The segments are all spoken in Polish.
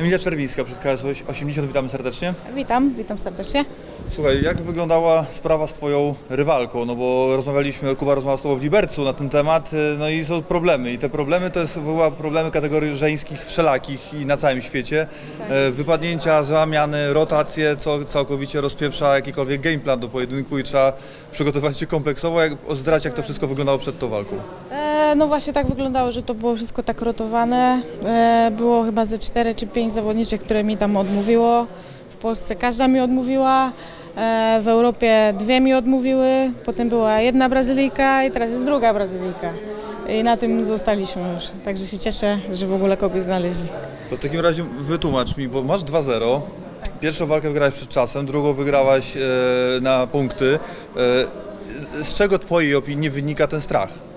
Emilia Czerwińska, przed KS 80, witamy serdecznie. Witam, witam serdecznie. Słuchaj, jak wyglądała sprawa z Twoją rywalką? No bo rozmawialiśmy, Kuba rozmawiał z Tobą w Libercu na ten temat, y, no i są problemy. I te problemy to jest wywoła problemy kategorii żeńskich wszelakich i na całym świecie. E, Wypadnięcia, załamiany, rotacje, co całkowicie rozpieprza jakikolwiek gameplan do pojedynku i trzeba przygotować się kompleksowo, jak, zdrać jak to wszystko wyglądało przed tą walką. E, no właśnie tak wyglądało, że to było wszystko tak rotowane. E, było chyba ze 4 czy 5 zawodniczek, które mi tam odmówiło. W Polsce każda mi odmówiła. E, w Europie dwie mi odmówiły. Potem była jedna Brazylijka i teraz jest druga Brazylijka. I na tym zostaliśmy już. Także się cieszę, że w ogóle kogoś znaleźli. To w takim razie wytłumacz mi, bo masz 2-0. Pierwszą walkę wygrałeś przed czasem, drugą wygrałaś e, na punkty. E, z czego twojej opinii wynika ten strach?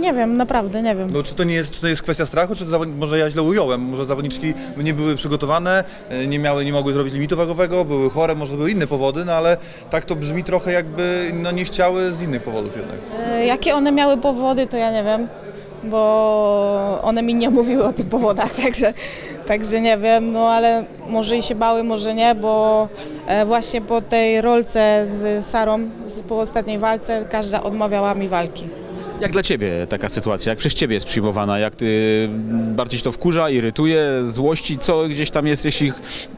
Nie wiem, naprawdę nie wiem. No, czy, to nie jest, czy to jest kwestia strachu, czy to zawod... może ja źle ująłem? Może zawodniczki nie były przygotowane, e, nie, miały, nie mogły zrobić limitu wagowego, były chore, może były inne powody, no ale tak to brzmi trochę jakby no, nie chciały z innych powodów jednak. E, Jakie one miały powody, to ja nie wiem, bo one mi nie mówiły o tych powodach, także, także nie wiem, no ale może i się bały, może nie, bo e, właśnie po tej rolce z Sarą, z, po ostatniej walce, każda odmawiała mi walki. Jak dla Ciebie taka sytuacja? Jak przez Ciebie jest przyjmowana? Jak Ty bardziej Cię to wkurza, irytuje, złości? Co gdzieś tam jest, jeśli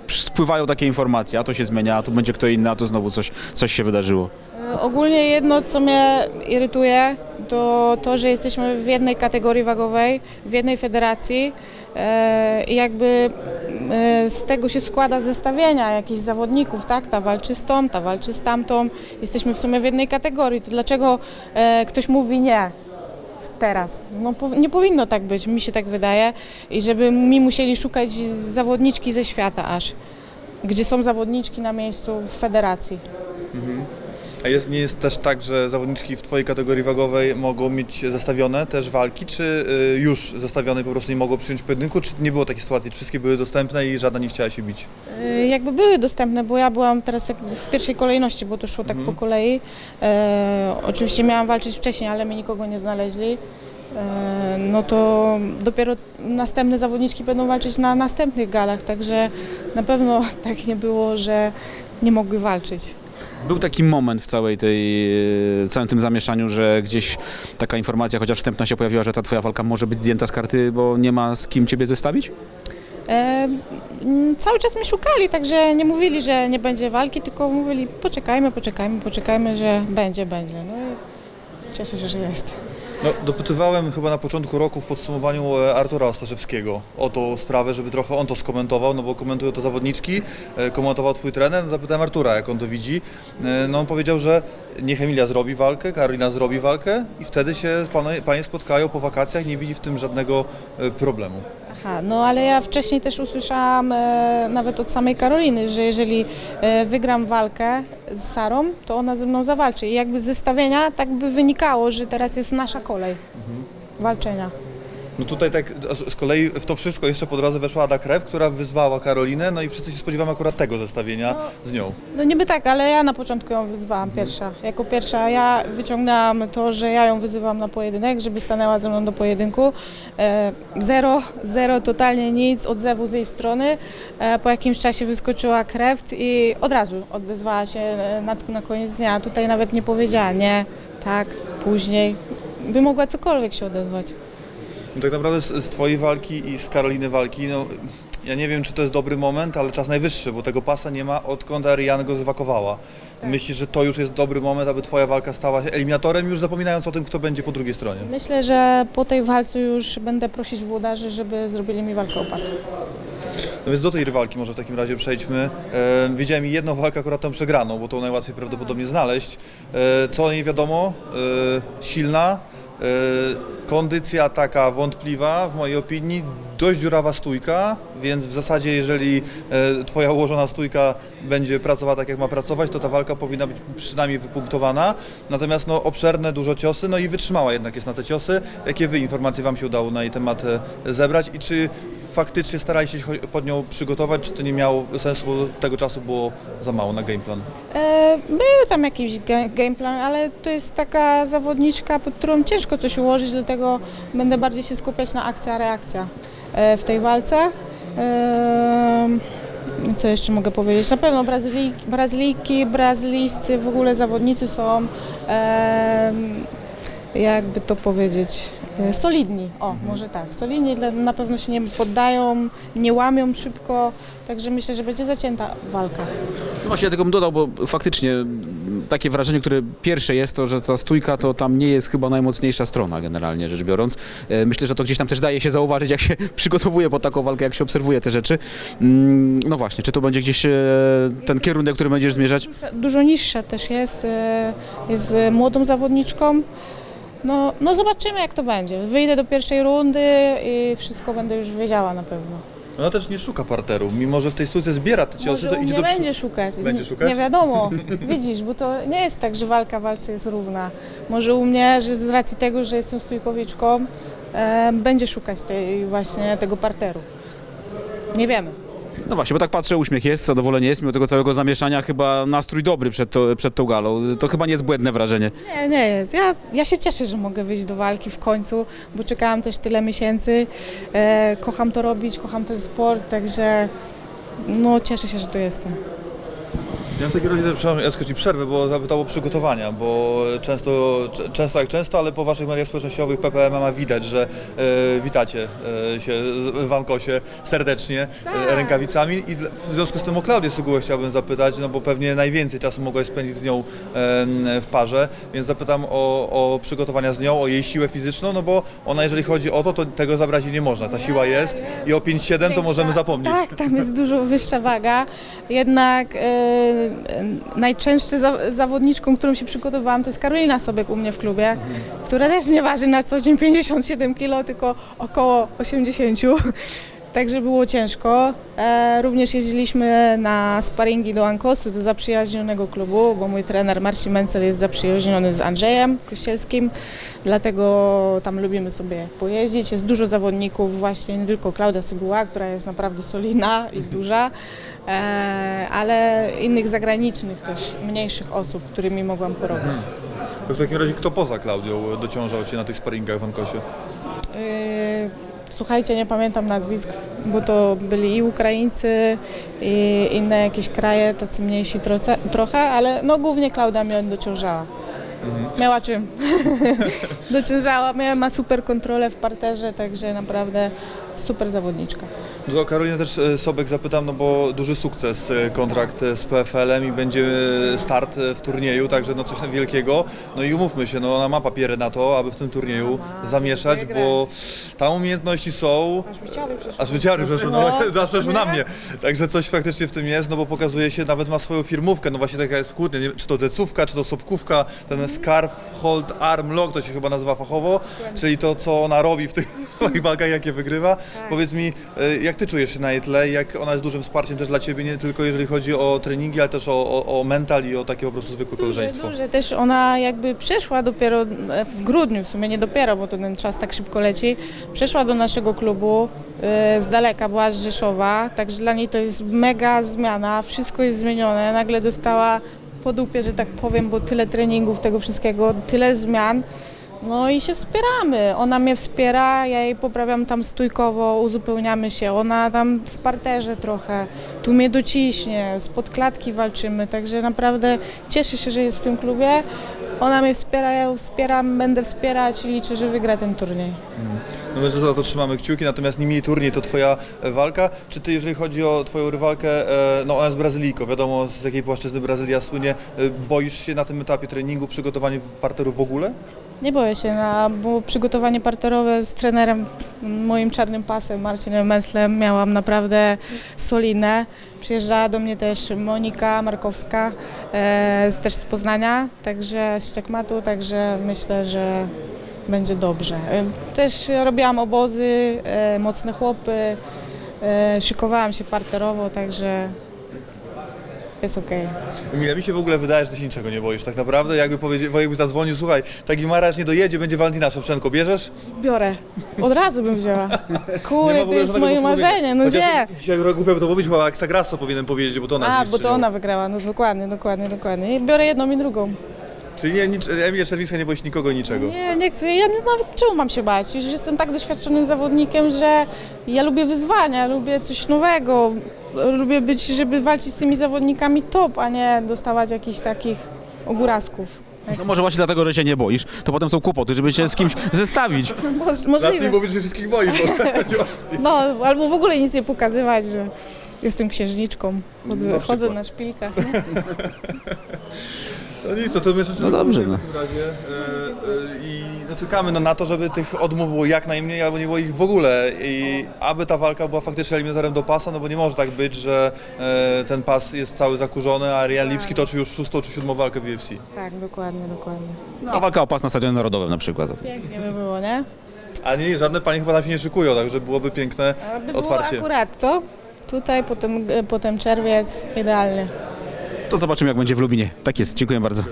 spływają takie informacje? A to się zmienia, a to będzie kto inny, a to znowu coś, coś się wydarzyło. E, Ogólnie jedno, co mnie irytuje, to to, że jesteśmy w jednej kategorii wagowej, w jednej federacji i jakby e, z tego się składa zestawienia jakichś zawodników, tak? Ta walczy z tą, ta walczy z tamtą. Jesteśmy w sumie w jednej kategorii. To dlaczego e, ktoś mówi nie? Teraz. No, nie powinno tak być, mi się tak wydaje. I żeby mi musieli szukać zawodniczki ze świata aż. Gdzie są zawodniczki na miejscu w federacji. A jest, nie jest też tak, że zawodniczki w Twojej kategorii wagowej mogą mieć zestawione też walki, czy y, już zestawione po prostu nie mogą przyjąć pojedynku, czy nie było takiej sytuacji, czy wszystkie były dostępne i żadna nie chciała się bić? Y, Jakby były dostępne, bo ja byłam teraz w pierwszej kolejności, bo to szło tak po kolei. E, oczywiście miałam walczyć wcześniej, ale mi nikogo nie znaleźli. No to dopiero następne zawodniczki będą walczyć na następnych galach, także na pewno tak nie było, że nie mogły walczyć. Był taki moment w całej tej, e, całym tym zamieszaniu, że gdzieś taka informacja, chociaż wstępna się pojawiła, że ta Twoja walka może być zdjęta z karty, bo nie ma z kim Ciebie zestawić? E, cały czas mnie szukali, także nie mówili, że nie będzie walki, tylko mówili poczekajmy, poczekajmy, poczekajmy, że będzie, będzie. No i cieszę się, że jest. No, dopytywałem chyba na początku roku w podsumowaniu e, Artura Ostaszewskiego o tą sprawę, żeby trochę on to skomentował, no bo komentują to zawodniczki, e, komentował twój trener, zapytałem Artura, jak on to widzi. E, No on powiedział, że niech Emilia zrobi walkę, Karolina zrobi walkę i wtedy się panie, panie spotkają po wakacjach, nie widzi w tym żadnego problemu. Aha, no ale ja wcześniej też usłyszałam e, nawet od samej Karoliny, że jeżeli e, wygram walkę z Sarą, to ona ze mną zawalczy. I jakby z zestawienia tak by wynikało, że teraz jest nasza kolej walczenia. No tutaj tak z kolei w to wszystko jeszcze po drodze weszła Ada Krew, która wyzwała Karolinę, no i wszyscy się spodziewamy akurat tego zestawienia z nią. No niby tak, ale ja na początku ją wyzwałam pierwsza. Jako pierwsza ja wyciągnęłam to, że ja ją wyzywam na pojedynek, żeby stanęła ze mną do pojedynku. E, zero, zero, totalnie nic, odzewu z jej strony. E, po jakimś czasie wyskoczyła krew i od razu odezwała się e, na, na koniec dnia. Tutaj nawet nie powiedziała nie, tak, później. By mogła cokolwiek się odezwać. No tak naprawdę z, z Twojej walki i z Karoliny walki, no ja nie wiem, czy to jest dobry moment, ale czas najwyższy, bo tego pasa nie ma, odkąd Ariane go zwakowała. Myślisz, że to już jest dobry moment, aby Twoja walka stała się eliminatorem, już zapominając o tym, kto będzie po drugiej stronie? Myślę, że po tej walce już będę prosić włodarzy, żeby zrobili mi walkę o pas. No więc do tej rywalki może w takim razie przejdźmy. E, widziałem jedną walkę akurat tą przegraną, bo to najłatwiej prawdopodobnie znaleźć. E, co o niej wiadomo? E, silna, kondycja taka wątpliwa w mojej opinii, dość dziurawa stójka, więc w zasadzie jeżeli e, Twoja ułożona stójka będzie pracowała tak jak ma pracować, to ta walka powinna być przynajmniej wypunktowana. Natomiast no, obszerne, dużo ciosy, no i wytrzymała jednak jest na te ciosy. Jakie Wy informacje Wam się udało na jej temat e, zebrać i czy faktycznie staraliście się pod nią przygotować, czy to nie miało sensu, bo tego czasu było za mało na gameplan? E, Był tam jakiś ga- game plan, ale to jest taka zawodniczka, pod którą ciężko coś ułożyć, dlatego będę bardziej się skupiać na akcja, reakcja w tej walce. Co jeszcze mogę powiedzieć? Na pewno Brazylii, Brazylijki, brazylijscy w ogóle zawodnicy są, jakby to powiedzieć, solidni. O, może tak, solidni, dla- na pewno się nie poddają, nie łamią szybko, także myślę, że będzie zacięta walka. No właśnie, ja tylko bym dodał, bo faktycznie takie wrażenie, które pierwsze jest to, że ta stójka to tam nie jest chyba najmocniejsza strona generalnie rzecz biorąc. E, Myślę, że to gdzieś tam też daje się zauważyć, jak się przygotowuje po taką walkę, jak się obserwuje te rzeczy. Mm, No właśnie, czy to będzie gdzieś e, ten kierunek, który będziesz zmierzać? Dużo, dużo niższa też jest, e, jest e, młodą zawodniczką. No, no zobaczymy jak to będzie. Wyjdę do pierwszej rundy i wszystko będę już wiedziała na pewno. Ona też nie szuka parteru, mimo że w tej stójce zbiera te ciosy, Może to u idzie mnie do przodu. będzie szukać. Będzie szukać? Nie wiadomo. Widzisz, bo to nie jest tak, że walka walce jest równa. Może u mnie, że z racji tego, że jestem stójkowiczką, e, będzie szukać tej właśnie tego parteru. Nie wiemy. No właśnie, bo tak patrzę, uśmiech jest, zadowolenie jest, mimo tego całego zamieszania, chyba nastrój dobry przed, to, przed tą galą. To chyba nie jest błędne wrażenie. Nie, nie jest. Ja, ja się cieszę, że mogę wyjść do walki w końcu, bo czekałam też tyle miesięcy. E, kocham to robić, kocham ten sport, także no, cieszę się, że tu jestem. Ja w takim razie, przepraszam, Jacko, ci przerwę, bo zapytał o przygotowania, bo często, często jak często, ale po waszych mediach społecznościowych PPM ma widać, że e, witacie e, się w Ankosie serdecznie e, rękawicami i dla- w związku z tym o Klaudię Sygułę chciałbym zapytać, no bo pewnie najwięcej czasu mogłaś spędzić z nią em, w parze, więc zapytam o, o przygotowania z nią, o jej siłę fizyczną, no bo ona jeżeli chodzi o to, to tego zabrać jej nie można, ta siła jest i o 5-7 to możemy zapomnieć. Tak, tam jest dużo wyższa waga. Jednak e, najczęstszą za, zawodniczką, którą się przygotowałam, to jest Karolina Sobek u mnie w klubie, która też nie waży na co dzień 57 kg, tylko około 80. Także było ciężko. E, również jeździliśmy na sparingi do Ankosu, do zaprzyjaźnionego klubu, bo mój trener Marcin Mencel jest zaprzyjaźniony z Andrzejem Kościelskim, dlatego tam lubimy sobie pojeździć. Jest dużo zawodników, właśnie nie tylko Klaudia Syguła, która jest naprawdę solidna i duża, ale innych zagranicznych też, mniejszych osób, którymi mogłam porobić. To w takim razie kto poza Klaudią dociążał cię na tych sparingach w Ankosie? Yy, Słuchajcie, nie pamiętam nazwisk, bo to byli i Ukraińcy, i inne jakieś kraje, tacy mniejsi troce, trochę, ale no głównie Klaudia mnie dociążała. Miała czym. dociążała, miała, ma super kontrolę w parterze, także naprawdę super zawodniczka. No to Karolinę też e, Sobek zapytam, no bo duży sukces, e, kontrakt e, z PFL-em i będzie start w turnieju, także no coś wielkiego. No i umówmy się, no ona ma papiery na to, aby w tym turnieju ma, zamieszać, bo tam umiejętności są, Aż mi ciary przeszły. Aż wyciary przeszły, no, No. aż przeszły na mnie. Także coś faktycznie w tym jest, no bo pokazuje się, nawet ma swoją firmówkę, no właśnie taka jest w Kłudnie, nie wiem, czy to decówka, czy to sopkówka, ten scarf, hold, arm, lock, to się chyba nazywa fachowo, czyli to, co ona robi w tych swoich walkach, jakie wygrywa. Powiedz mi, e, jak ty czujesz się na jej tle, jak ona jest dużym wsparciem też dla ciebie, nie tylko jeżeli chodzi o treningi, ale też o, o, o mental i o takie po prostu zwykłe Duże, koleżeństwo. duże. Też ona jakby przeszła dopiero e, w grudniu, w sumie nie dopiero, bo to ten czas tak szybko leci, przeszła do naszego klubu, e, z daleka była z Rzeszowa, także dla niej to jest mega zmiana, wszystko jest zmienione, nagle dostała po dupie, że tak powiem, bo tyle treningów, tego wszystkiego, tyle zmian. No i się wspieramy. Ona mnie wspiera, ja jej poprawiam tam stójkowo, uzupełniamy się. Ona tam w parterze trochę, tu mnie dociśnie, spod klatki walczymy, także naprawdę cieszę się, że jest w tym klubie. Ona mnie wspiera, ja ją wspieram, będę wspierać i liczę, że wygra ten turniej. No więc za to trzymamy kciuki, natomiast nim jej turniej to twoja e, walka. Czy ty, jeżeli chodzi o twoją rywalkę, e, no ona jest Brazylijką, wiadomo z jakiej płaszczyzny Brazylia słynie, e, boisz się na tym etapie treningu, przygotowania parteru w ogóle? Nie boję się, na, bo przygotowanie parterowe z trenerem, moim czarnym pasem, Marcinem Meslem, miałam naprawdę solidne. Przyjeżdżała do mnie też Monika Markowska, e, też z Poznania, także z Czekmatu, także myślę, że będzie dobrze. E, Też robiłam obozy, e, mocne chłopy, e, szykowałam się parterowo, także jest okej. Emilia, mi się w ogóle wydaje, że ty się niczego nie boisz tak naprawdę. Jakby powiedział, Wojek by zadzwonił, słuchaj, taki Marasz nie dojedzie, będzie Walentyna Szewczenko, bierzesz? Biorę. Od razu bym wzięła. Nie Kurde, w to ogóle jest żadnego moje marzenie, no Chociaż gdzie? Dzisiaj głupio by to mówić, chyba Ekstragrasso powinien powiedzieć, bo to ona jest A, bo to mistrzynią. ona wygrała, no dokładnie, dokładnie, dokładnie. I biorę jedną i drugą. Czyli nie, nic, Emilia Czerwińska nie boi się nikogo i niczego. Nie, nie chcę. Ja nie, nawet czemu mam się bać? Już jestem tak doświadczonym zawodnikiem, że ja lubię wyzwania, lubię coś nowego. Lubię być, żeby walczyć z tymi zawodnikami top, a nie dostawać jakichś takich ogórazków. No może właśnie dlatego, że się nie boisz, to potem są kłopoty, żeby cię z kimś zestawić. Moż, Zacznij możliwe. mówić, że wszystkich boi, bo będzie łatwiej. No, albo w ogóle nic nie pokazywać, że jestem księżniczką. Chodzę, Na chodzę przykład. na szpilkach. No nic, no to my życzymy No dobrze, w no. takim razie e, e, i no, czekamy no, na to, żeby tych odmów było jak najmniej, albo nie było ich w ogóle i aby ta walka była faktycznie eliminatorem do pasa, no bo nie może tak być, że e, ten pas jest cały zakurzony, a Rian Lipski toczy już szóstą czy siódmą walkę w UFC. Tak, dokładnie, dokładnie. No, a walka o pas na Stadionie Narodowym na przykład. Pięknie by było, nie? A nie, żadne panie chyba tam się nie szykują, także byłoby piękne A by było otwarcie. akurat, co? Tutaj, potem, potem czerwiec, idealnie. To zobaczymy jak będzie w Lubinie. Tak jest, dziękuję bardzo.